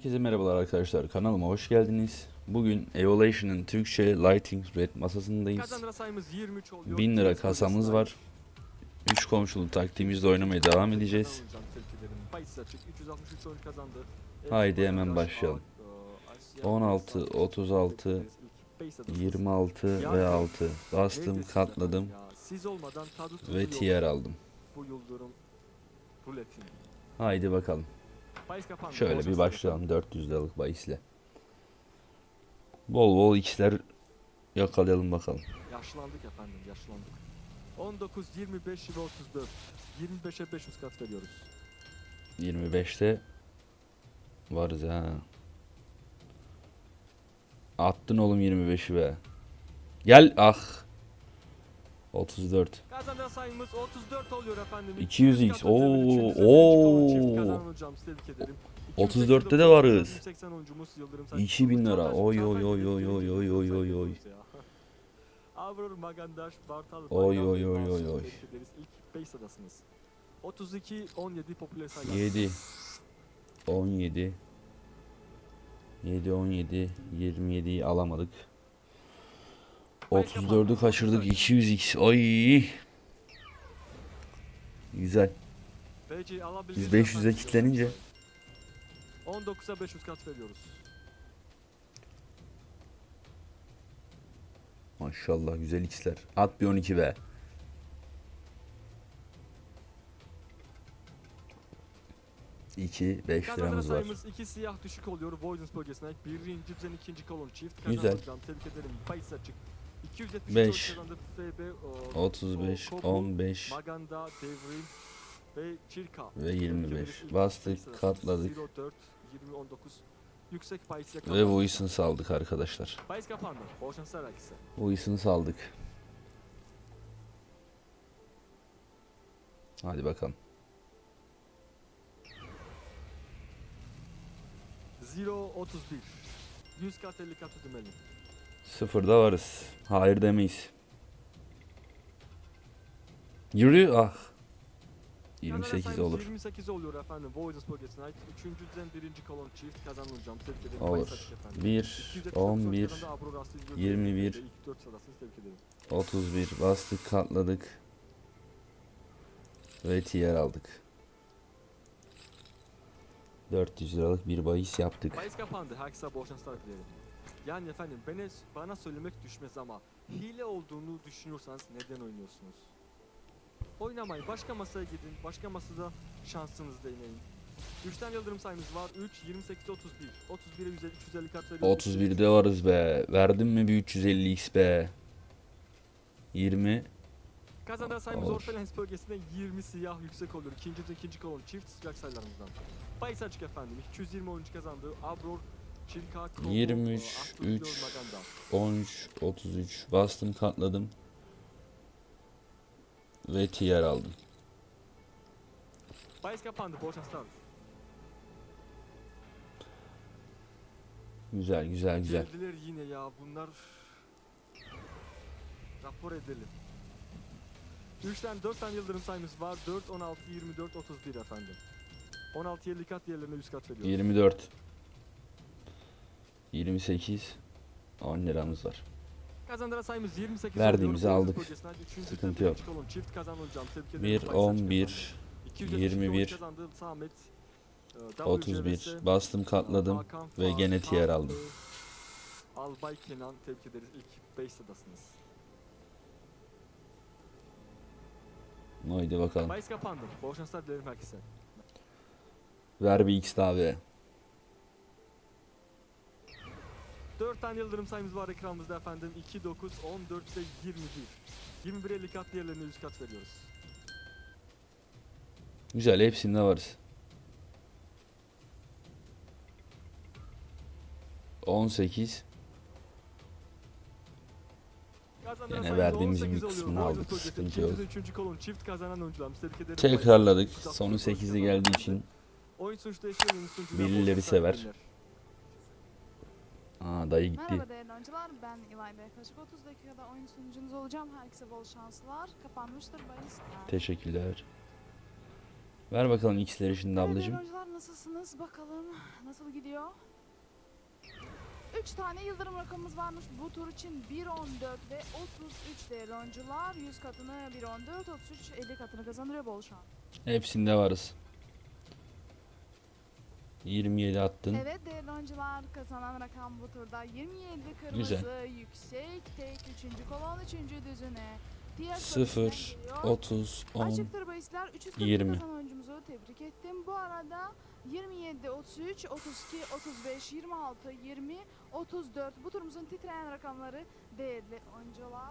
Herkese merhabalar arkadaşlar. Kanalıma hoş geldiniz. Bugün Evolution'ın Türkçe Lighting Red masasındayız. Kazandıra sayımız 23 oluyor. 1000 lira kasamız var. 3 komşulu taktiğimizde oynamaya devam edeceğiz. Kazanacağım, tebrik ederim. Bahis açık 363 oyun kazandı. Haydi hemen başlayalım. Aa, Asya 16, Sağ- 36, İlk base adasınız. 26 ve 6. Bastım, katladım ve tier aldım. Haydi bakalım. Şöyle bir başlayalım 400 liralık bahisle. Bol bol x'ler yakalayalım bakalım. Yaşlandık efendim yaşlandık. 19, 25 ve 34. 25'e 500 kat veriyoruz. 25'te varız ha. Attın oğlum 25'i be. Gel ah. 34. Kazandıra sayımız 34 oluyor efendim. 200x, 200 kat ödülü, oo, oo. kazanan hocam, tebrik ederim. 34'te de 289 varız. 180 oyuncumuz Yıldırım Saç. 2000 lira. Oy, oy, oy, oy, oy, oy, oy, oy, oy. Oy, oy, oy, oy, oy. tebrik ederiz. İlk base'dasınız. 32 17 popüler sayılar. 7 17 7 17 27'yi alamadık. 34'ü kaçırdık 200x. Ay. Güzel. Biz mi 500'e efendim? kilitlenince 19'a 500 kat veriyoruz. maşallah güzel x'ler. At bir 12 be. İki, 5 Kazandıra liramız var. 2 siyah düşük oluyor. Voidance bölgesine. Birinci düzen ikinci kolon çift. Güzel. Tebrik ederim. Bahis açık. 273 Beş. oyun kazandı. FB, o, 35, o, Koku, 15 Maganda, Devrim ve Çirka. ve 25. İlk Bastık, katladık 04, 20, 19. Yüksek bahis ve. Voice'ını saldık arkadaşlar. Voice'ını saldık. Hadi bakalım. 0, 31. 100 kat 50 kat ödemeli. Sıfırda varız. Hayır demeyiz. Yürü ah. 28 Kazandıra olur. sayımız 28 oluyor efendim. Voidance bölgesine ait. Üçüncü düzen birinci kolon çift kazanılacağım. Tebrik ederim. Olur. açık efendim. 1, 279 11, kazandı. Abro Rastlı 21. İlk 4 sırasını tebrik ederim. 31 bastık katladık. Ve tiyer aldık. 400 liralık bir bahis yaptık. Bahis kapandı. Herkese bol şanslar dilerim. Yani efendim bana, bana söylemek düşmez ama hile olduğunu düşünüyorsanız neden oynuyorsunuz? Oynamayın. Başka masaya gidin. Başka masada şansınızı deneyin. 3 tane yıldırım sayımız var. 3, 28, 31. 31'e 150, 350 kat veriyoruz. 31'de varız be. Verdim mi bir 350x be. 20 Kazandıran sayımız Olur. orta lens bölgesinde 20 siyah yüksek olur. İkinci ikinci kolon çift sıcak sayılarımızdan. Bahis açık efendim. 220 oyuncu kazandı. Abror, 23, Astur, 3. Flor, Maganda. 13 33 bastım katladım. Ve tiyer aldım. Güzel güzel güzel. Geldiler yine ya bunlar. Rapor edelim. 3 tane 4 tane yıldırım sayımız var. 4, 16, 24, 31 efendim. 16 50 kat diğerlerine 100 kat veriyoruz. 24 28 10 liramız var. Kazandıran sayımız 28 Verdiğimizi aldık. Sıkıntı yok. Çift kazanılacağım. Tebrik ederim. 1 Bahis açık 11 efendim. 272 21, oyuncu kazandı. Samet, e, W 31 CRS, bastım katladım. Ve gene tiyer aldım. Albay Kenan tebrik ederiz. İlk 5 sırasınız. Haydi bakalım. Bahis kapandı. Bol şanslar dilerim herkese. Ver bir x daha be. 4 tane yıldırım sayımız var ekranımızda efendim. 2, 9, 14 ve 21. 21 50 kat diğerlerine 100 kat veriyoruz. Güzel hepsinde varız. 18 Kazanan verdiğimizin 18 bir kısmını aldık, sıkıntı yok. kolon çift kazanan oyuncularımız tebrik ederim. tekrarladık. Sonu 8'de geldiği için Oyun Birileri sever. Aa dayı gitti. Merhaba değerli oyuncular, ben İlayda. Yaklaşık 30 dakikada oyun sunucunuz olacağım. Herkese bol şanslar. Kapanmıştır bahisler. Teşekkürler. Ver bakalım x'leri şimdi Evet, ablacığım. değerli oyuncular nasılsınız? Bakalım nasıl gidiyor? 3 tane yıldırım rakamımız varmış bu tur için 1.14 ve 33 değerli oyuncular 100 katını 1.14 33 50 katını kazandırıyor bol şans. Hepsinde varız. 27 attın. Evet değerli oyuncular kazanan rakam bu turda 27 kırmızı Güzel. yüksek tek 3. kolon 3. düzüne. Diğer 0, bölgesine geliyor. 30, 10. Açıktır bahisler 340 20. kazan oyuncumuzu tebrik ettim. Bu arada 27, 33, 32, 35, 26, 20, 34 bu turumuzun titreyen rakamları değerli oyuncular.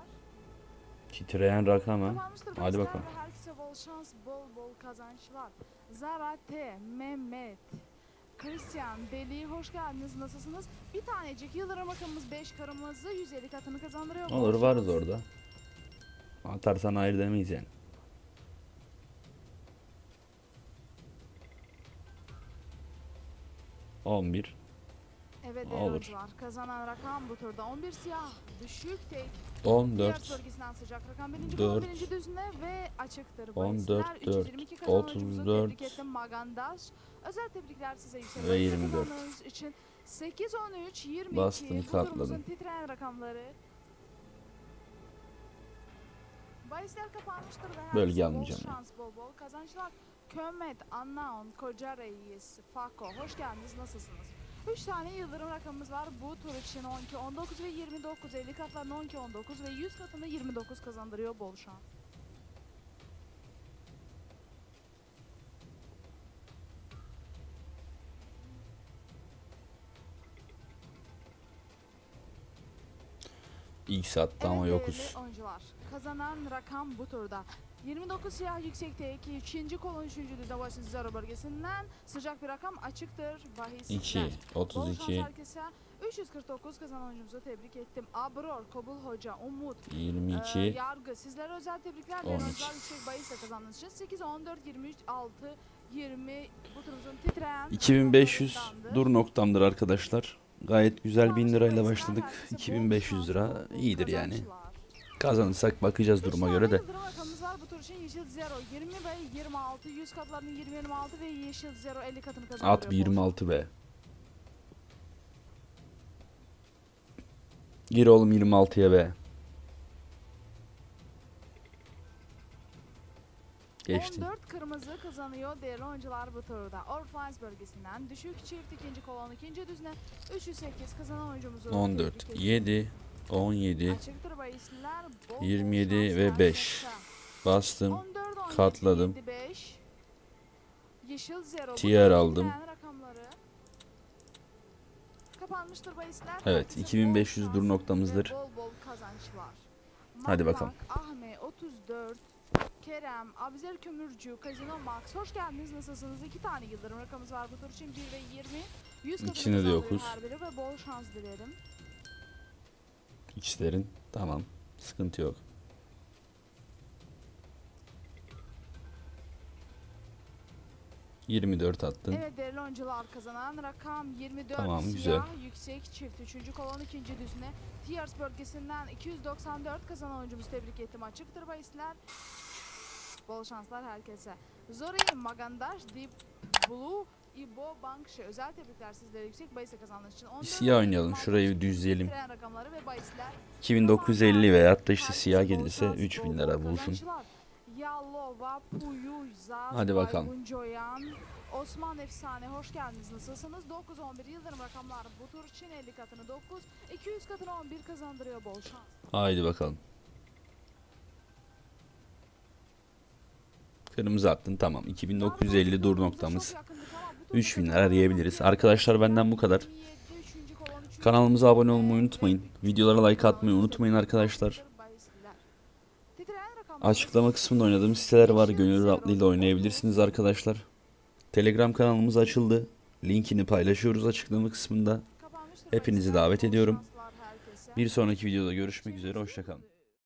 Titreyen rakam ha. Hadi bakalım. herkese bol şans, bol bol kazançlar. Zara T, Mehmet, Christian, Deli hoş geldiniz. Nasılsınız? Bir tanecik yıldırım rakamımız 5 kırmızı 150 katını kazandırıyor. Olur varız orada. Atarsan hayır demeyiz yani. On bir. Evet Olur. Kazanan rakam bu turda 11 siyah, düşük tek, On Diğer dört. bölgesinden sıcak rakam birinci Dört. kolon birinci düzüne ve açıktır. 14, Bahisler 322 kazanan oyuncumuzu 34. Tebrik ettim Magandaş. Özel tebrikler size yüksek Ve bahis 24. kazandığınız için 8, 13, 22 Bastım, katladım. titreyen rakamları. Bahisler kapanmıştır ve Bölge almayacağım bol şans bol bol kazançlar. Kömet, Annaon, Koca Reis, Fako hoş geldiniz nasılsınız? 3 tane yıldırım rakamımız var bu tur için 12, 19 ve 29 50 katlarını 12, 19 ve 100 katını 29 kazandırıyor bol şans. X attı ama Evet yokuz. değerli oyuncular. Kazanan rakam bu turda. 29 siyah yüksekte 2. 3. kolon 3. düzde başın Zero bölgesinden sıcak bir rakam açıktır. Bahis 2, Bol şans 32, herkese. 349 kazanan oyuncumuzu tebrik ettim. Abror, Kobul Hoca, Umut, e, 22, Yargı. Sizlere özel tebrikler. 13. Değerli oyuncular yüksek bahisle kazandığınız için 8, 14, 23, 6, 20 bu turumuzun titreyen 2500 rakamlarındandı. dur noktamdır arkadaşlar. Gayet güzel 1000 Kapanmıştır lirayla başladık. Herkese bol 2500 şans, lira iyidir yani. Kazanırsak bakacağız duruma göre de. rakamımız var bu tur için yeşil zero 20 ve 26 100 katlarının 20 26 ve yeşil zero 50 katını kazandırıyor. At bir 26 be. Gir oğlum 26'ya be. Geçtin. 14 kırmızı kazanıyor değerli oyuncular bu turda. Orfans bölgesinden düşük çift ikinci kolon ikinci düzine 308 kazanan oyuncumuzu 14, tebrik ediyorum. 7, 17 Açıktır bahisler bol bol 27 şans ve herkese. 5. bastım. 14, 17, katladım. 7, 5. Yeşil zero. bu Tier aldım. Evet, Herkese bol 2500 dur noktamızdır. Hadi bakalım. Ahme 34. Kerem, Abizer Kömürcü, Kazino Max. Hoş geldiniz. Nasılsınız? İki tane yıldırım rakamımız var bu tur için. 1 ve 20. 100 katını İkisinde de yokuz. ve bol şans dilerim. X'lerin. Tamam. Sıkıntı yok. ...24 attın. Evet değerli oyuncular kazanan rakam 24 Tamam, siyah güzel. yüksek çift 3. kolon 2. düzine Tiers bölgesinden 294 kazanan oyuncumuzu tebrik ettim açıktır bahisler bol şanslar herkese Zori Magandaş Deep Blue İbo Bankşı özel tebrikler sizlere yüksek bahise kazandığınız için 14 siyah oynayalım, şurayı düzleyelim. titreyen rakamları ve bahisler 2950 veyahut da işte siyah gelirse şans, 3000 bol lira bulsun. Hadi bakalım. Osman Efsane hoş geldiniz. Nasılsınız? 9-11 yıldırım rakamlar bu tur için 50 katını 9, 200 katını 11 kazandırıyor bol şans. Haydi bakalım. Kırmızı attın tamam. 2950 dur noktamız. 3000 lira diyebiliriz. Arkadaşlar benden bu kadar. Kanalımıza abone olmayı unutmayın. Videolara like atmayı unutmayın arkadaşlar. Açıklama kısmında oynadığım siteler var. Gönül rahatlığıyla oynayabilirsiniz arkadaşlar. Telegram kanalımız açıldı. Linkini paylaşıyoruz açıklama kısmında. Hepinizi davet ediyorum. Bir sonraki videoda görüşmek üzere. Hoşçakalın.